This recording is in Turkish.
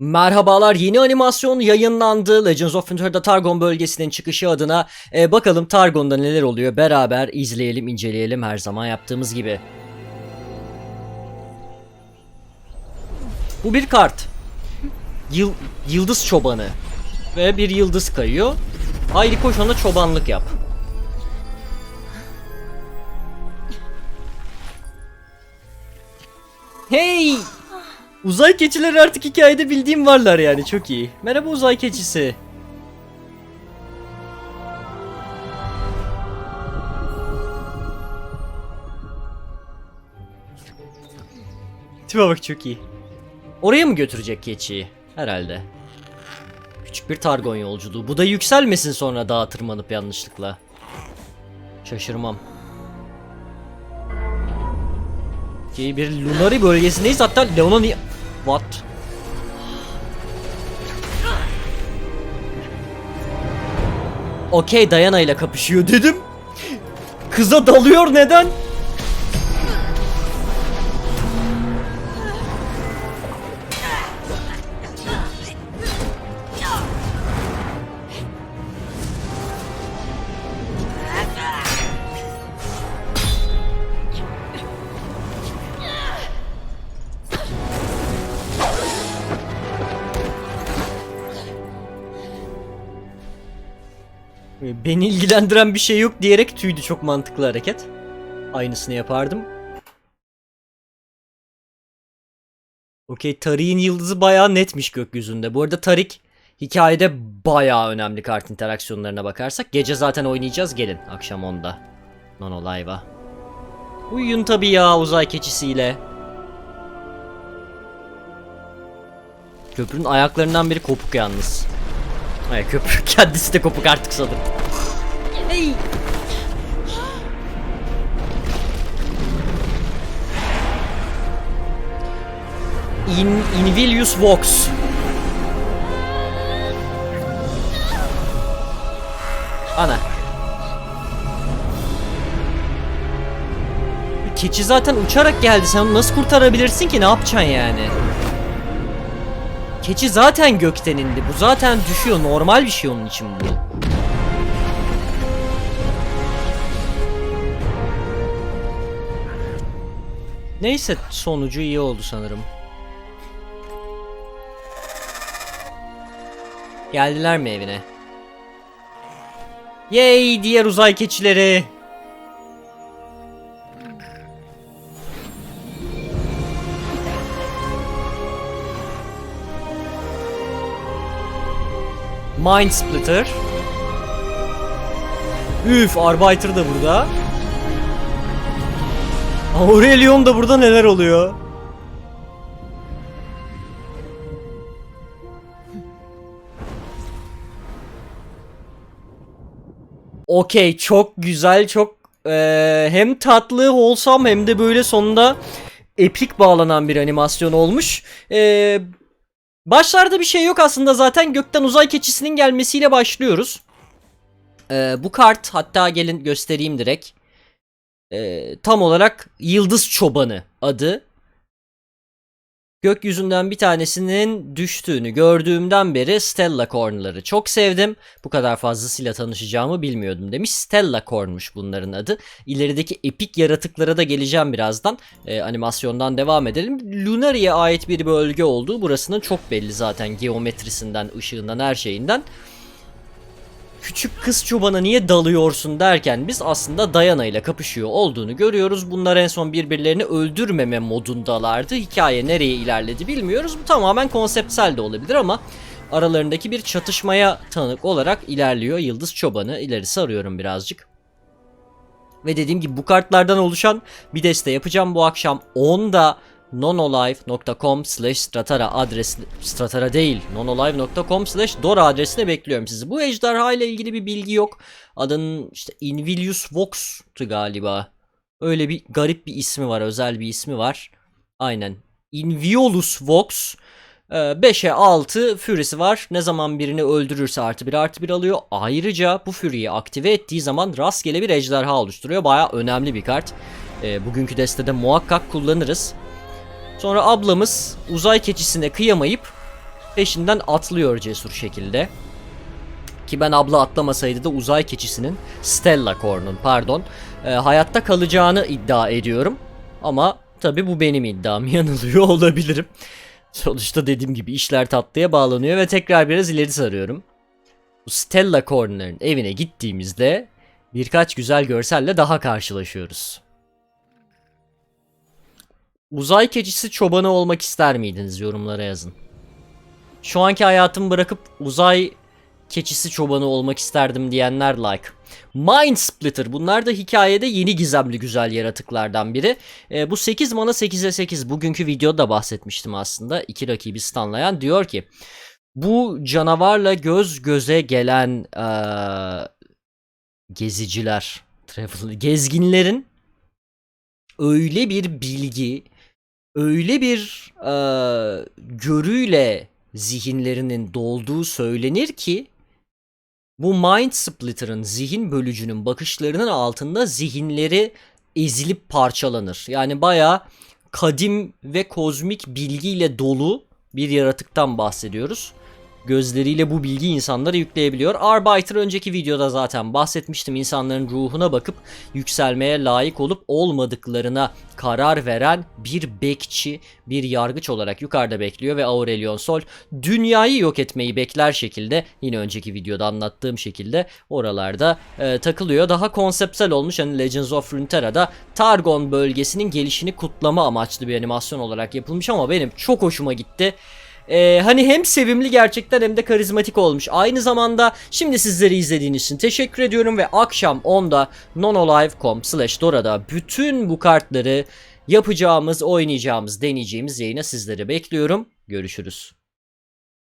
Merhabalar yeni animasyon yayınlandı. Legends of Winter'da Targon bölgesinin çıkışı adına. E, bakalım Targon'da neler oluyor beraber izleyelim inceleyelim her zaman yaptığımız gibi. Bu bir kart. Yıl, yıldız çobanı. Ve bir yıldız kayıyor. Haydi koş ona çobanlık yap. Hey! Uzay keçileri artık hikayede bildiğim varlar yani çok iyi. Merhaba uzay keçisi. Tipe bak çok iyi. Oraya mı götürecek keçiyi? Herhalde. Küçük bir Targon yolculuğu. Bu da yükselmesin sonra dağa tırmanıp yanlışlıkla. Şaşırmam. Ki bir Lunari bölgesindeyiz hatta Leon'a niye... What? Okey Diana ile kapışıyor dedim. Kıza dalıyor neden? Beni ilgilendiren bir şey yok diyerek tüydü çok mantıklı hareket. Aynısını yapardım. Okey Tarik'in yıldızı bayağı netmiş gökyüzünde. Bu arada Tarik hikayede bayağı önemli kart interaksiyonlarına bakarsak. Gece zaten oynayacağız gelin akşam 10'da. Nono Live'a. Uyuyun tabii ya uzay keçisiyle. Köprünün ayaklarından biri kopuk yalnız. Hayır köprü kendisi de kopuk artık sanırım. Hey. In Invilius Vox. Ana. Keçi zaten uçarak geldi. Sen onu nasıl kurtarabilirsin ki? Ne yapacaksın yani? Keçi zaten gökten indi. Bu zaten düşüyor. Normal bir şey onun için bu. Neyse sonucu iyi oldu sanırım. Geldiler mi evine? Yay diğer uzay keçileri. Mind Splitter. Üf, Arbiter da burada. Aurelion da burada neler oluyor? Okey, çok güzel, çok eee, hem tatlı olsam hem de böyle sonunda epik bağlanan bir animasyon olmuş. Eee Başlarda bir şey yok aslında zaten gökten uzay keçisinin gelmesiyle başlıyoruz. Ee, bu kart hatta gelin göstereyim direkt. Ee, tam olarak Yıldız Çobanı adı. Gökyüzünden bir tanesinin düştüğünü gördüğümden beri Stella Corn'ları çok sevdim. Bu kadar fazlasıyla tanışacağımı bilmiyordum demiş. Stella Corn'muş bunların adı. İlerideki epik yaratıklara da geleceğim birazdan. Ee, animasyondan devam edelim. Lunari'ye ait bir bölge olduğu burasının çok belli zaten geometrisinden, ışığından, her şeyinden. Küçük kız çobana niye dalıyorsun derken biz aslında Diana ile kapışıyor olduğunu görüyoruz. Bunlar en son birbirlerini öldürmeme modundalardı. Hikaye nereye ilerledi bilmiyoruz. Bu tamamen konseptsel de olabilir ama aralarındaki bir çatışmaya tanık olarak ilerliyor Yıldız Çobanı. İleri sarıyorum birazcık. Ve dediğim gibi bu kartlardan oluşan bir deste yapacağım bu akşam 10'da nonolive.com slash stratara adresi stratara değil nonolive.com slash dora adresine bekliyorum sizi. Bu ejderha ile ilgili bir bilgi yok. Adının işte Invilius Vox'tu galiba. Öyle bir garip bir ismi var özel bir ismi var. Aynen. Inviolus Vox. 5'e 6 Fury'si var. Ne zaman birini öldürürse artı bir artı bir alıyor. Ayrıca bu Fury'yi aktive ettiği zaman rastgele bir ejderha oluşturuyor. Baya önemli bir kart. Ee, bugünkü destede muhakkak kullanırız. Sonra ablamız uzay keçisine kıyamayıp peşinden atlıyor cesur şekilde. Ki ben abla atlamasaydı da uzay keçisinin Stella Corn'un pardon e, hayatta kalacağını iddia ediyorum. Ama tabi bu benim iddiam yanılıyor olabilirim. Sonuçta dediğim gibi işler tatlıya bağlanıyor ve tekrar biraz ileri sarıyorum. Stella Corn'ların evine gittiğimizde birkaç güzel görselle daha karşılaşıyoruz. Uzay keçisi çobanı olmak ister miydiniz yorumlara yazın. Şu anki hayatımı bırakıp uzay keçisi çobanı olmak isterdim diyenler like. Mind Splitter bunlar da hikayede yeni gizemli güzel yaratıklardan biri. E, bu 8 mana 8'e 8 bugünkü videoda bahsetmiştim aslında. İki rakibi stunlayan diyor ki bu canavarla göz göze gelen eee, geziciler, travel, gezginlerin öyle bir bilgi, öyle bir eee, görüyle zihinlerinin dolduğu söylenir ki bu Mind Splitter'ın zihin bölücünün bakışlarının altında zihinleri ezilip parçalanır. Yani bayağı kadim ve kozmik bilgiyle dolu bir yaratıktan bahsediyoruz. Gözleriyle bu bilgi insanlara yükleyebiliyor. Arbiter önceki videoda zaten bahsetmiştim. İnsanların ruhuna bakıp yükselmeye layık olup olmadıklarına karar veren bir bekçi, bir yargıç olarak yukarıda bekliyor ve Aurelion Sol dünyayı yok etmeyi bekler şekilde yine önceki videoda anlattığım şekilde oralarda e, takılıyor. Daha konseptsel olmuş hani Legends of Runeterra'da Targon bölgesinin gelişini kutlama amaçlı bir animasyon olarak yapılmış ama benim çok hoşuma gitti. Ee, hani hem sevimli gerçekten hem de karizmatik olmuş. Aynı zamanda şimdi sizleri izlediğiniz için teşekkür ediyorum ve akşam 10'da nonolive.com slash dora'da bütün bu kartları yapacağımız, oynayacağımız, deneyeceğimiz yayına sizleri bekliyorum. Görüşürüz.